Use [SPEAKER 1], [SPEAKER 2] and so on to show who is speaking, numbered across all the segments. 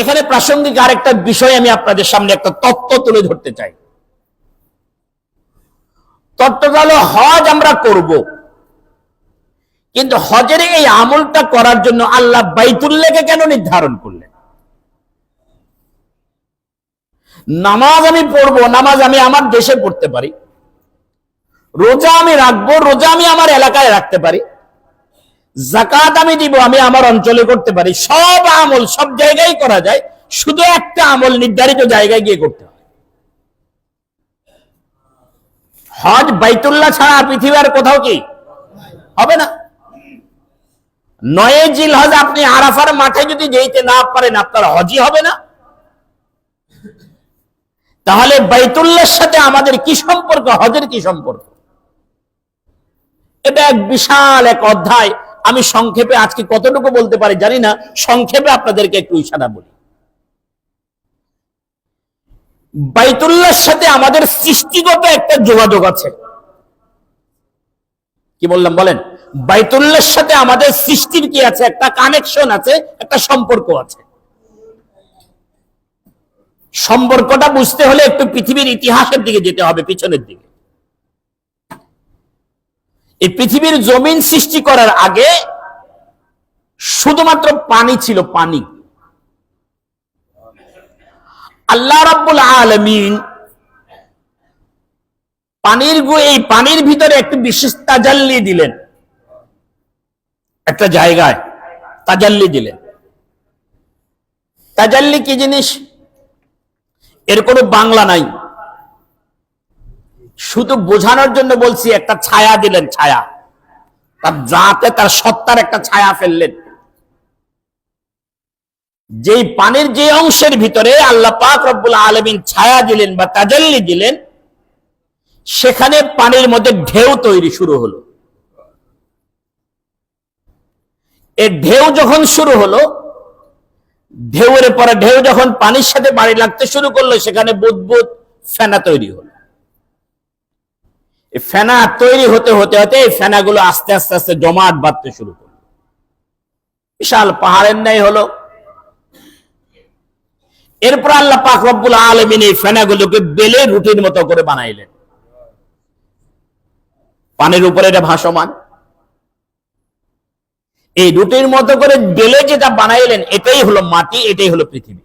[SPEAKER 1] এখানে প্রাসঙ্গিক আরেকটা বিষয় আমি আপনাদের সামনে একটা তত্ত্ব তুলে ধরতে চাই। তত্ত্বটা হলো হজ আমরা করব। কিন্তু হজের এই আমলটা করার জন্য আল্লাহ বাইতুল্লাহকে কেন নির্ধারণ করলেন? নামাজ আমি পড়ব, নামাজ আমি আমার দেশে পড়তে পারি। রোজা আমি রাখব, রোজা আমি আমার এলাকায় রাখতে পারি। জাকাত আমি দিব, আমি আমার অঞ্চলে করতে পারি। সব আমল সব জায়গায় করা যায়, শুধু একটা আমল নির্ধারিত জায়গায় গিয়ে করতে হয়। হজ বাইতুল্লাহ ছাড়া পৃথিবীর কোথাও কি? হবে না। নয় জিল হজ আপনি আরাফার মাঠে যদি যেতে না পারেন, আপনার হজই হবে না। তাহলে বাইতুল্লাহর সাথে আমাদের কি সম্পর্ক? হজের কি সম্পর্ক? এটা এক বিশাল এক অধ্যায়। আমি সংক্ষেপে আজকে কতটুকু বলতে পারি জানি না, সংক্ষেপে আপনাদেরকে একটু ইশারা বলি। বাইতুল্লাহর সাথে আমাদের সৃষ্টিগত একটা যোগাযোগ আছে। কি বললাম বলেন? বাইতুল্লাহর সাথে আমাদের সৃষ্টির কি আছে? একটা কানেকশন আছে, একটা সম্পর্ক আছে। সম্পর্কটা বুঝতে হলে একটু পৃথিবীর ইতিহাসের দিকে যেতে হবে, পিছনের দিকে। এই পৃথিবীর জমিন সৃষ্টি করার আগে শুধুমাত্র পানি ছিল, পানি। আল্লাহ রাব্বুল আলমিন পানির এই পানির ভিতরে একটি বিশেষ তাজাল্লি দিলেন। একটা জায়গায় তাজাল্লি দিলেন। তাজাল্লি কি জিনিস? এর কোনো বাংলা নাই। শুধু বোঝানোর জন্য বলছি, একটা ছায়া দিলেন ছায়া। তার যাতে তার সত্তার একটা ছায়া ফেললেন। যেই পানির যে অংশের ভিতরে আল্লাহ পাক রব্বুল আলমিন ছায়া দিলেন বা তাজাল্লি দিলেন, সেখানে পানির মধ্যে ঢেউ তৈরি শুরু হলো। এই ঢেউ যখন শুরু হলো, ঢেউয়ের পরে ঢেউ যখন পানির সাথে বাড়ি লাগতে শুরু করল, সেখানে বুদবুদ ফেনা তৈরি হলো। ফেনা তৈরি হতে হতে হতে এই ফেনাগুলো আস্তে আস্তে আস্তে জমাট বাঁধতে শুরু করল। বিশাল পাহাড়ের ন্যায় হলো। এরপর আল্লাহ পাক রব্বুল আলমিন এই ফেনাগুলোকে বেলে রুটির মতো করে বানাইলেন। পানির উপরে এটা ভাসমান। এই রুটির মতো করে বেলে যেটা বানাইলেন, এটাই হলো মাটি, এটাই হলো পৃথিবী।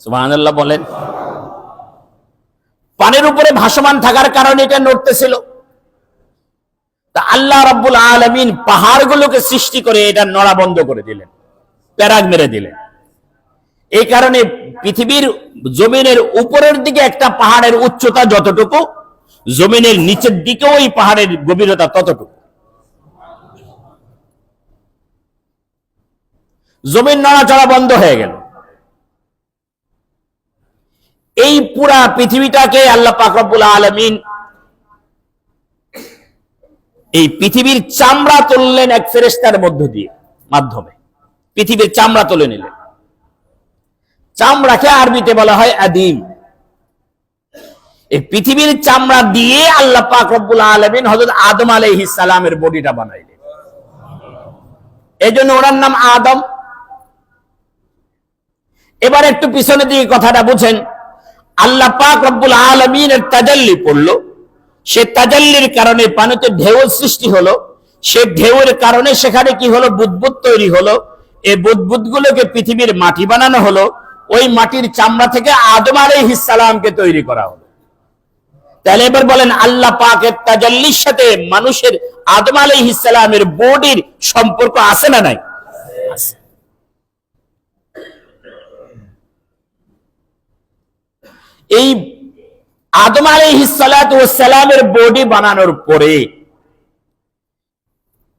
[SPEAKER 1] সুবহানাল্লাহ বলেন। পানির উপরে ভাসমান থাকার কারণে এটা নড়তেছিল। তা আল্লাহ রাব্বুল আলমিন পাহাড়গুলোকে সৃষ্টি করে এটা নড়া বন্ধ করে দিলেন প্যারাগ মেরে দিলেন। এই কারণে পৃথিবীর জমিনের উপরের দিকে একটা পাহাড়ের উচ্চতা যতটুকু, জমিনের নিচের দিকেও ওই পাহাড়ের গভীরতা ততটুকু। জমির নড়াচড়া বন্ধ হয়ে গেল। এই পুরা পৃথিবীটাকে আল্লাহ পাকরবুল আলমিন এই পৃথিবীর চামড়া তুললেন এক ফেরেস্তার মধ্য দিয়ে, মাধ্যমে। পৃথিবীর চামড়া তুলে নিলেন। চামড়াকে আরবিতে বলা হয় আদিম। এই পৃথিবীর চামড়া দিয়ে আল্লাহ পাক রব্বুল আলমিন হজরত আদম আলাইহিস সালামের বডিটা বানাইলেন। এই জন্য ওনার নাম আদম। এবার একটু পিছনের দিকে কথাটা বুঝেন। আল্লাহ পাক রব্বুল আলমিনের তাজাল্লি পড়ল। সে তাজাল্লির কারণে পানিতে ঢেউ সৃষ্টি হলো, সে ঢেউয়ের কারণে সেখানে কি হলো? বুদবুদ তৈরি হলো। এই বুদবুদ গুলোকে পৃথিবীর মাটি বানানো হলো। ওই মাটির চামড়া থেকে আদম আলাইহিস সালামকে তৈরি করা হলো। তাহলে এবার বলেন, আল্লাহ পাকের তাজাল্লির সাথে মানুষের আদম আলাইহিস সালামের বডির সম্পর্ক আছে না নাই? এই আদম আলাইহিস সালামের বডি বানানোর পরে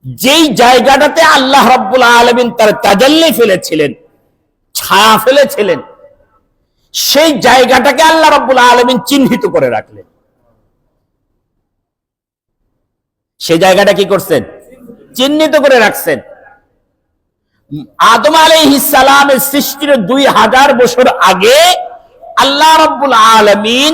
[SPEAKER 1] যেই জায়গাটাতে আল্লাহ রাব্বুল আলমিন তার তাজাল্লি ফেলেছিলেন, ছায়া ফেলেছিলেন, সেই জায়গাটাকে আল্লাহ রাব্বুল আলমিন চিহ্নিত করে রাখলেন। সেই জায়গাটা কি করছেন? চিহ্নিত করে রাখছেন। আদম আলাইহিস সালামের সৃষ্টির দুই হাজার বছর আগে আল্লাহ রাব্বুল আলমিন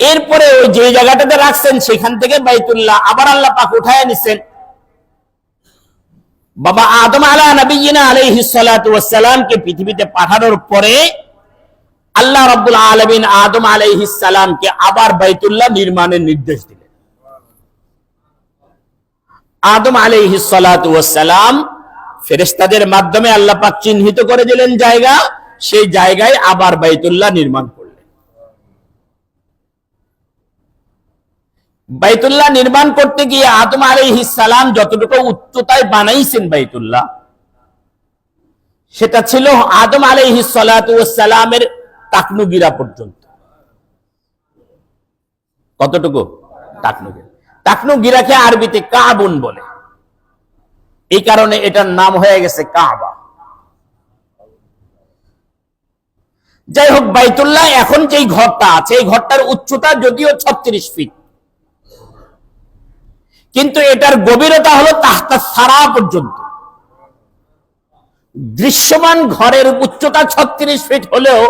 [SPEAKER 1] এরপরে ওই যে জায়গাটাতে রাখছেন, সেখান থেকে বাইতুল্লাহ আবার আল্লাহ পাক উঠায় নিছেন। বাবা আদম আলা নবীনা আলাইহিস সালাতু ওয়াস সালামকে পৃথিবীতে পাঠানোর পরে আল্লাহ রাব্বুল আলামিন আদম আলাইহিস সালামকে আবার বাইতুল্লাহ নির্মাণের নির্দেশ দিলেন। আদম আলাইহিস সালাতু ওয়াস সালাম ফেরেশতাদের মাধ্যমে আল্লাহ পাক চিহ্নিত করে দিলেন জায়গা, সেই জায়গায় আবার বাইতুল্লাহ নির্মাণ করলেন বাইতুল্লাহ নির্মাণ করতে গিয়ে আদম সালাম যতটুকু উচ্চতায় বানাইছেন বাইতুল্লাহ, সেটা ছিল আদম সালামের টাকনুগিরা পর্যন্ত। কতটুকু? টাকনুগিরা টাকনুগিরাকে আরবিতে কাবুন বলে। এই কারণে এটার নাম হয়ে গেছে কাবা। যাই হোক, বাইতুল্লাহ এখন যেই ঘরটা আছে, এই ঘরটার উচ্চতা যদিও ছত্রিশ ফিট কিন্তু এটার গভীরতা হলো তাহতা সারা পর্যন্ত। দৃশ্যমান ঘরের উচ্চতা ছত্রিশ ফিট হলেও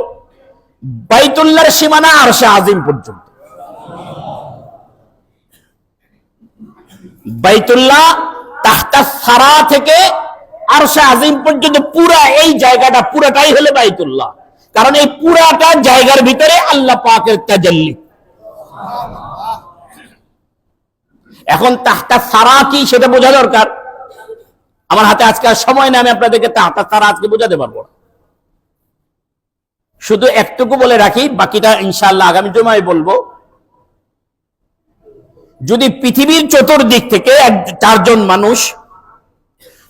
[SPEAKER 1] বাইতুল্লাহর সীমানা আর সে আজিম পর্যন্ত। বাইতুল্লাহ তাহতা সারা থেকে আর সে আজিম পর্যন্ত পুরা এই জায়গাটা, পুরাটাই হলো বাইতুল্লাহ। কারণ এই পুরাটা জায়গার ভিতরে আল্লাহ পাকের তাজাল্লি। এখন তাহতা সারা কি সেটা বোঝা দরকার? আমার হাতে আজকে আর সময় নেই, আমি আপনাদেরকে তাহতা সারা আজকে বোঝাতে পারব না। শুধু একটুকু বলে রাখি, বাকিটা ইনশাল্লাহ আগামী জমায় বলব। যদি পৃথিবীর চতুর্দিক থেকে চারজন মানুষ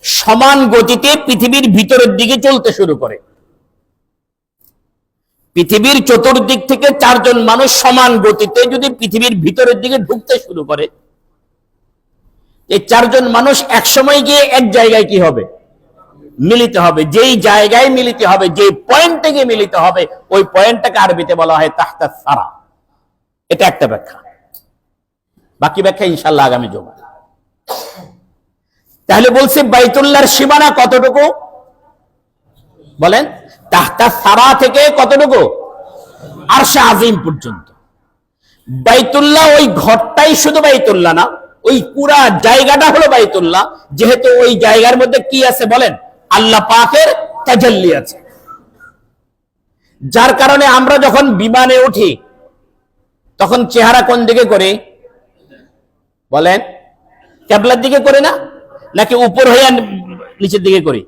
[SPEAKER 1] সমান গতিতে পৃথিবীর ভিতরের দিকে চলতে শুরু করে, পৃথিবীর চতুর্দিক থেকে চারজন মানুষ সমান গতিতে যদি পৃথিবীর ভিতরের দিকে ঢুকতে শুরু করে এই চারজন মানুষ এক সময় গিয়ে এক জায়গায় কি হবে? মিলিত হবে। যেই জায়গায় মিলিত হবে যে পয়েন্ট থেকে মিলিত হবে, ওই পয়েন্টটাকে আরবিতে বলা হয় তাহতা সারা। এটা একটা ব্যাখ্যা। বাকি ব্যাখ্যা ইনশাল্লাহ আগামী জমা তাহলে বলছি, বাইতুল্লাহর সীমানা কতটুকু? বলেন, তাহতা সারা থেকে কতটুকু? আর আজিম পর্যন্ত। বাইতুল্লাহ ওই ঘরটাই শুধু বাইতুল্লাহ না ওই পুরা জায়গাটা হলো বাইতুল্লাহ। যেহেতু ওই জায়গার মধ্যে কি আছে বলেন? আল্লাহ পাকের তাজাল্লি আছে। যার কারণে আমরা যখন বিমানে উঠি, তখন চেহারা কোন দিকে করি? বলেন, ক্যাবলার দিকে করি না? নাকি উপর হয়ে নিচের দিকে করি?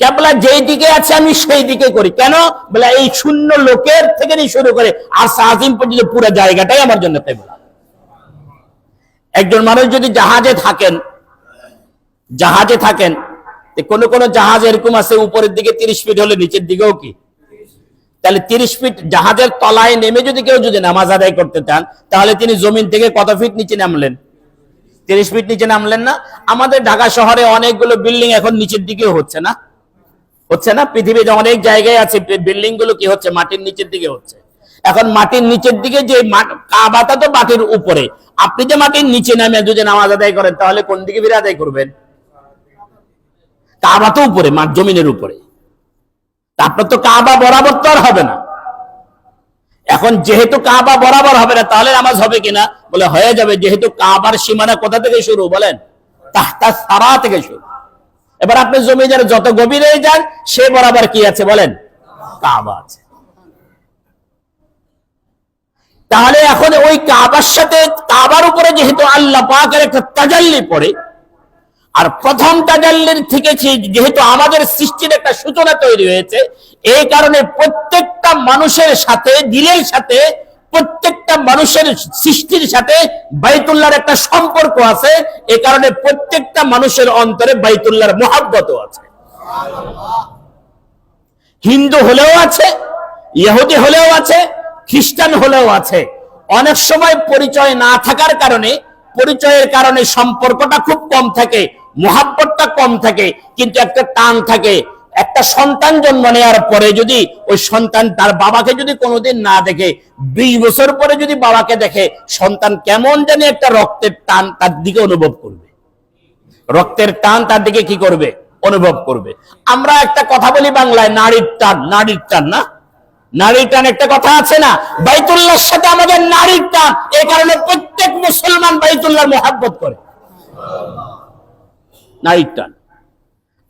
[SPEAKER 1] ক্যাবলা যেই দিকে আছে, আমি সেই দিকে করি। কেন? বলে এই শূন্য লোকের থেকে শুরু করে আর সাজিম পর্যন্ত পুরো জায়গাটাই আমার জন্য কেবলা একজন মানুষ যদি জাহাজে থাকেন জাহাজে থাকেন কোন কোন জাহাজ এরকম আছে উপরের দিকে তিরিশ ফিট হলে নিচের দিকেও কি? তাহলে তিরিশ ফিট জাহাজের তলায় নেমে যদি কেউ যদি নামাজ আদায় করতে চান, তাহলে তিনি জমিন থেকে কত ফিট নিচে নামলেন? তিরিশ ফিট নিচে নামলেন না? আমাদের ঢাকা শহরে অনেকগুলো বিল্ডিং এখন নিচের দিকেও হচ্ছে না? হচ্ছে না? পৃথিবীতে অনেক জায়গায় আছে বিল্ডিংগুলো কি হচ্ছে? মাটির নিচের দিকে হচ্ছে। এখন মাটির নিচের দিকে যে কাবাটা তো মাটির উপরে। আপনি যে মাটির নিচে নামে যদি নামাজ আদায় করেন, তাহলে কোন দিকে ফিরে আদায় করবেন? কাবা তো উপরে, মাঠ জমিনের উপরে। আপনার তো কাবা বরাবর তো আর হবে না। এখন যেহেতু কাবা বরাবর হবে না, তাহলে নামাজ হবে কিনা? বলে, হয়ে যাবে, যেহেতু কাবার সীমানা কোথা থেকে শুরু? বলেন, তাহতা সারা থেকে শুরু। এবার আপনি জমি জমিনের যত গভীরে যান, সে বরাবর কি আছে? বলেন, কাবা আছে। তাহলে এখন ওই কাবার সাথে কাবার উপরে যেহেতু আল্লাহ পাকের একটা তাজাল্লি পড়ে, আর প্রথম তাজাল্লির থেকে যেহেতু আমাদের সৃষ্টির একটা সূচনা তৈরি হয়েছে, এই কারণে প্রত্যেকটা মানুষের সাথে, দিলের সাথে, প্রত্যেকটা মানুষের সৃষ্টির সাথে বাইতুল্লাহর একটা সম্পর্ক আছে এই কারণে প্রত্যেকটা মানুষের অন্তরে বাইতুল্লাহর মহাব্বত আছে। হিন্দু হলেও আছে, ইহুদি হলেও আছে খ্রিস্টান হলেও আছে। অনেক সময় পরিচয় না থাকার কারণে, পরিচয়ের কারণে সম্পর্কটা খুব কম থাকে, মোহাব্বতটা কম থাকে, কিন্তু একটা টান থাকে। একটা সন্তান জন্ম নেওয়ার পরে যদি ওই সন্তান তার বাবাকে যদি কোনোদিন না দেখে বিশ বছর পরে যদি বাবাকে দেখে, সন্তান কেমন জানি একটা রক্তের টান তার দিকে অনুভব করবে। রক্তের টান তার দিকে কি করবে? অনুভব করবে। আমরা একটা কথা বলি বাংলায় নারীর টান নারীর টান না? নারীর টান একটা কথা আছে না? বাইতুল্লাহর সাথে আমাদের নারীর টান এই কারণে প্রত্যেক মুসলমান বাইতুল্লাহর মোহাব্বত করে। নারীর টান।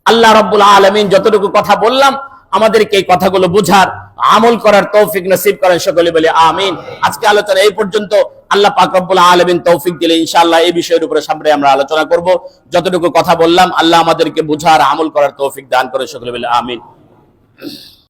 [SPEAKER 1] আল্লাহ রব্বুল আলমিন যতটুকু কথা বললাম, আমাদেরকে এই কথাগুলো বোঝার, আমল করার তৌফিক নসিব করেন সকলে বলে আমিন। আজকে আলোচনা এই পর্যন্ত। আল্লাহ পাক রব্বুল আলমিন তৌফিক দিলে ইনশাআল্লাহ এই বিষয়ের উপরে সামনে আমরা আলোচনা করব। যতটুকু কথা বললাম, আল্লাহ আমাদেরকে বোঝার, আমল করার তৌফিক দান করে সকলে বলে আমিন।